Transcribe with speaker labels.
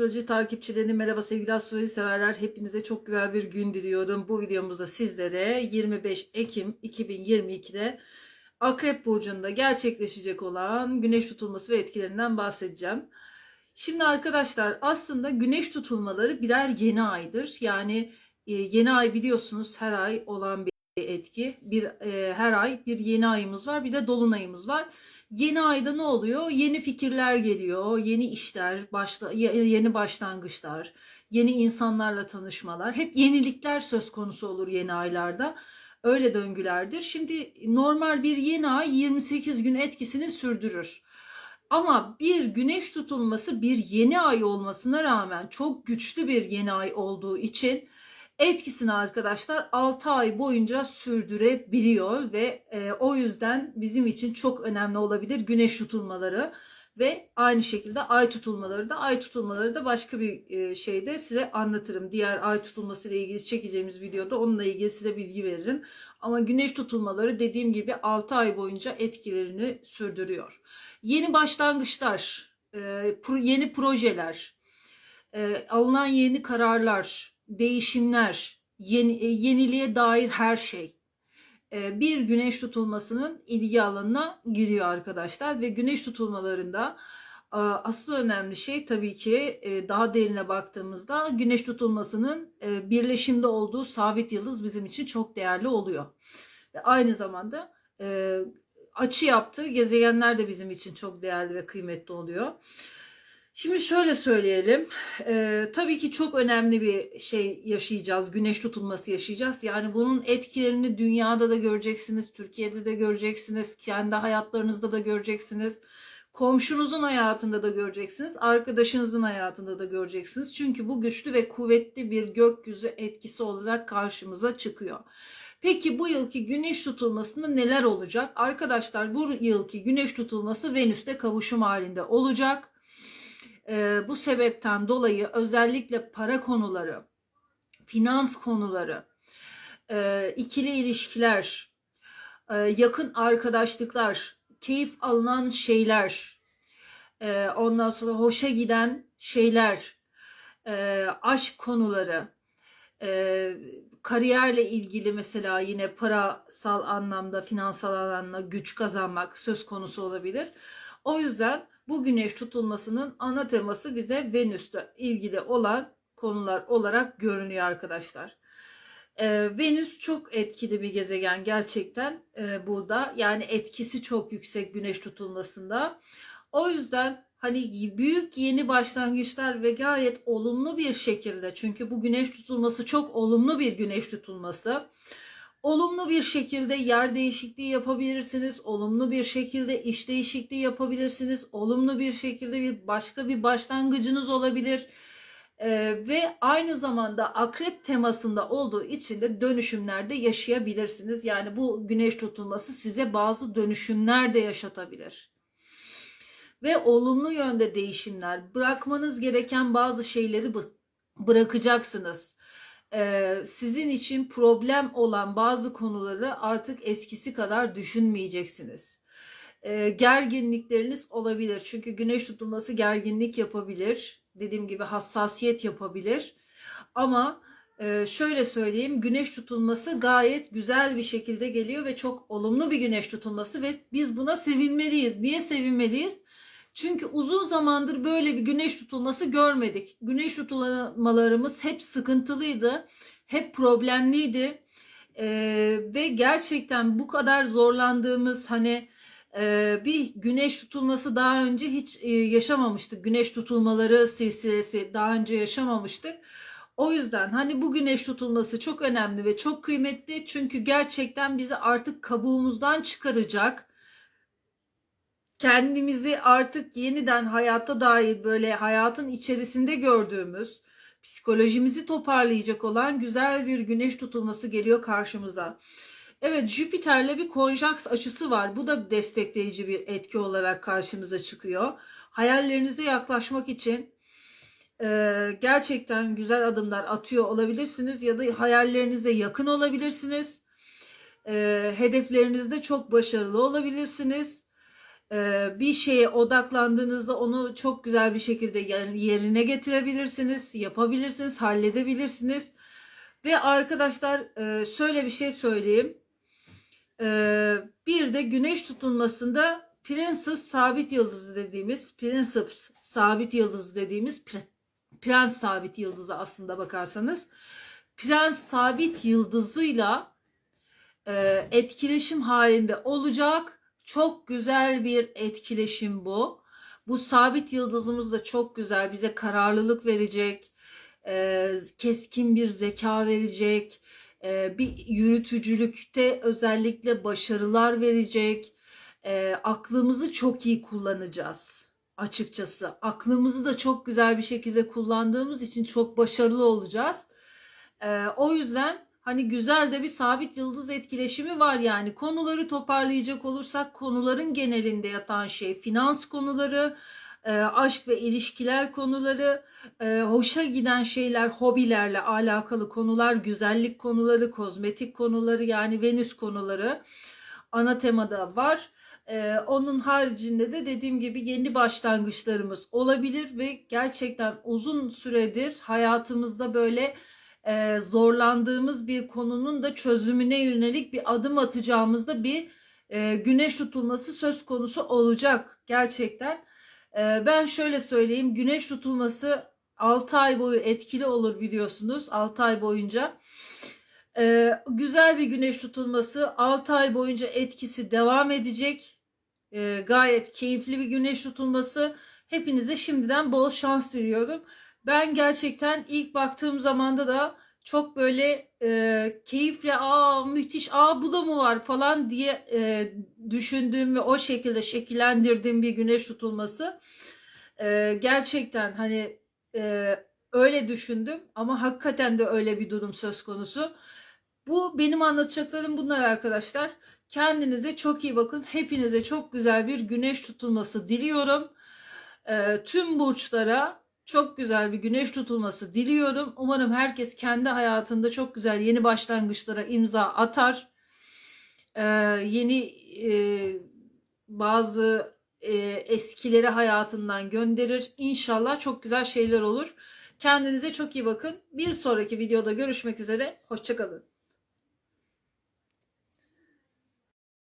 Speaker 1: astroloji takipçileri merhaba sevgili astroloji severler. Hepinize çok güzel bir gün diliyorum. Bu videomuzda sizlere 25 Ekim 2022'de Akrep Burcu'nda gerçekleşecek olan güneş tutulması ve etkilerinden bahsedeceğim. Şimdi arkadaşlar aslında güneş tutulmaları birer yeni aydır. Yani e, yeni ay biliyorsunuz her ay olan bir etki. Bir e, her ay bir yeni ayımız var, bir de dolunayımız var. Yeni ayda ne oluyor? Yeni fikirler geliyor, yeni işler, başla, yeni başlangıçlar, yeni insanlarla tanışmalar. Hep yenilikler söz konusu olur yeni aylarda. Öyle döngülerdir. Şimdi normal bir yeni ay 28 gün etkisini sürdürür. Ama bir güneş tutulması bir yeni ay olmasına rağmen çok güçlü bir yeni ay olduğu için etkisini arkadaşlar 6 ay boyunca sürdürebiliyor ve e, o yüzden bizim için çok önemli olabilir güneş tutulmaları ve aynı şekilde ay tutulmaları da ay tutulmaları da başka bir e, şeyde size anlatırım. Diğer ay tutulması ile ilgili çekeceğimiz videoda onunla ilgili size bilgi veririm. Ama güneş tutulmaları dediğim gibi 6 ay boyunca etkilerini sürdürüyor. Yeni başlangıçlar, e, yeni projeler, e, alınan yeni kararlar, değişimler, yeni, e, yeniliğe dair her şey e, bir güneş tutulmasının ilgi alanına giriyor arkadaşlar ve güneş tutulmalarında e, asıl önemli şey tabii ki daha derine baktığımızda güneş tutulmasının birleşimde olduğu sabit yıldız bizim için çok değerli oluyor. Ve aynı zamanda açı yaptığı gezegenler de bizim için çok değerli ve kıymetli oluyor. Şimdi şöyle söyleyelim. Ee, tabii ki çok önemli bir şey yaşayacağız. Güneş tutulması yaşayacağız. Yani bunun etkilerini dünyada da göreceksiniz. Türkiye'de de göreceksiniz. Kendi hayatlarınızda da göreceksiniz. Komşunuzun hayatında da göreceksiniz. Arkadaşınızın hayatında da göreceksiniz. Çünkü bu güçlü ve kuvvetli bir gökyüzü etkisi olarak karşımıza çıkıyor. Peki bu yılki güneş tutulmasında neler olacak? Arkadaşlar bu yılki güneş tutulması Venüs'te kavuşum halinde olacak e, bu sebepten dolayı özellikle para konuları, finans konuları, e, ikili ilişkiler, e, yakın arkadaşlıklar, keyif alınan şeyler, e, ondan sonra hoşa giden şeyler, aşk konuları, kariyerle ilgili mesela yine parasal anlamda, finansal anlamda güç kazanmak söz konusu olabilir. O yüzden bu güneş tutulmasının ana teması bize Venüs'te ilgili olan konular olarak görünüyor arkadaşlar. Ee, Venüs çok etkili bir gezegen gerçekten e, burada. Yani etkisi çok yüksek güneş tutulmasında. O yüzden hani büyük yeni başlangıçlar ve gayet olumlu bir şekilde çünkü bu güneş tutulması çok olumlu bir güneş tutulması Olumlu bir şekilde yer değişikliği yapabilirsiniz. Olumlu bir şekilde iş değişikliği yapabilirsiniz. Olumlu bir şekilde bir başka bir başlangıcınız olabilir. Ee, ve aynı zamanda akrep temasında olduğu için de dönüşümlerde yaşayabilirsiniz. Yani bu güneş tutulması size bazı dönüşümler de yaşatabilir. Ve olumlu yönde değişimler, bırakmanız gereken bazı şeyleri bırakacaksınız e, sizin için problem olan bazı konuları artık eskisi kadar düşünmeyeceksiniz. E, gerginlikleriniz olabilir. Çünkü güneş tutulması gerginlik yapabilir. Dediğim gibi hassasiyet yapabilir. Ama e, şöyle söyleyeyim güneş tutulması gayet güzel bir şekilde geliyor ve çok olumlu bir güneş tutulması ve biz buna sevinmeliyiz. Niye sevinmeliyiz? Çünkü uzun zamandır böyle bir güneş tutulması görmedik. Güneş tutulmalarımız hep sıkıntılıydı, hep problemliydi. Ee, ve gerçekten bu kadar zorlandığımız hani e, bir güneş tutulması daha önce hiç e, yaşamamıştık. Güneş tutulmaları silsilesi daha önce yaşamamıştık. O yüzden hani bu güneş tutulması çok önemli ve çok kıymetli. Çünkü gerçekten bizi artık kabuğumuzdan çıkaracak kendimizi artık yeniden hayata dair böyle hayatın içerisinde gördüğümüz psikolojimizi toparlayacak olan güzel bir güneş tutulması geliyor karşımıza. Evet Jüpiter'le bir konjaks açısı var. Bu da destekleyici bir etki olarak karşımıza çıkıyor. Hayallerinize yaklaşmak için e, gerçekten güzel adımlar atıyor olabilirsiniz ya da hayallerinize yakın olabilirsiniz. E, hedeflerinizde çok başarılı olabilirsiniz bir şeye odaklandığınızda onu çok güzel bir şekilde yer- yerine getirebilirsiniz, yapabilirsiniz, halledebilirsiniz. Ve arkadaşlar e, şöyle bir şey söyleyeyim. Ee, bir de güneş tutulmasında Princess sabit yıldızı dediğimiz, Princeps sabit yıldızı dediğimiz pre- Prens sabit yıldızı aslında bakarsanız. Prens sabit yıldızıyla e, etkileşim halinde olacak. Çok güzel bir etkileşim bu. Bu sabit yıldızımız da çok güzel. Bize kararlılık verecek. e, keskin bir zeka verecek. e, bir yürütücülükte özellikle başarılar verecek. E, aklımızı çok iyi kullanacağız açıkçası. Aklımızı da çok güzel bir şekilde kullandığımız için çok başarılı olacağız. Ee, o yüzden hani güzel de bir sabit yıldız etkileşimi var yani. Konuları toparlayacak olursak konuların genelinde yatan şey finans konuları, e, aşk ve ilişkiler konuları, e, hoşa giden şeyler, hobilerle alakalı konular, güzellik konuları, kozmetik konuları yani Venüs konuları ana temada var. Ee, onun haricinde de dediğim gibi yeni başlangıçlarımız olabilir ve gerçekten uzun süredir hayatımızda böyle e, zorlandığımız bir konunun da çözümüne yönelik bir adım atacağımızda bir e, güneş tutulması söz konusu olacak gerçekten. E, ben şöyle söyleyeyim güneş tutulması 6 ay boyu etkili olur biliyorsunuz 6 ay boyunca. E, güzel bir güneş tutulması 6 ay boyunca etkisi devam edecek. E, gayet keyifli bir güneş tutulması. Hepinize şimdiden bol şans diliyorum. Ben gerçekten ilk baktığım zamanda da çok böyle e, keyifle aa müthiş aa bu da mı var falan diye e, düşündüğüm ve o şekilde şekillendirdiğim bir güneş tutulması. E, gerçekten hani e, öyle düşündüm ama hakikaten de öyle bir durum söz konusu. Bu benim anlatacaklarım bunlar arkadaşlar. Kendinize çok iyi bakın. Hepinize çok güzel bir güneş tutulması diliyorum. E, tüm burçlara çok güzel bir güneş tutulması diliyorum. Umarım herkes kendi hayatında çok güzel yeni başlangıçlara imza atar. Ee, yeni e, bazı e, eskileri hayatından gönderir. İnşallah çok güzel şeyler olur. Kendinize çok iyi bakın. Bir sonraki videoda görüşmek üzere. Hoşçakalın.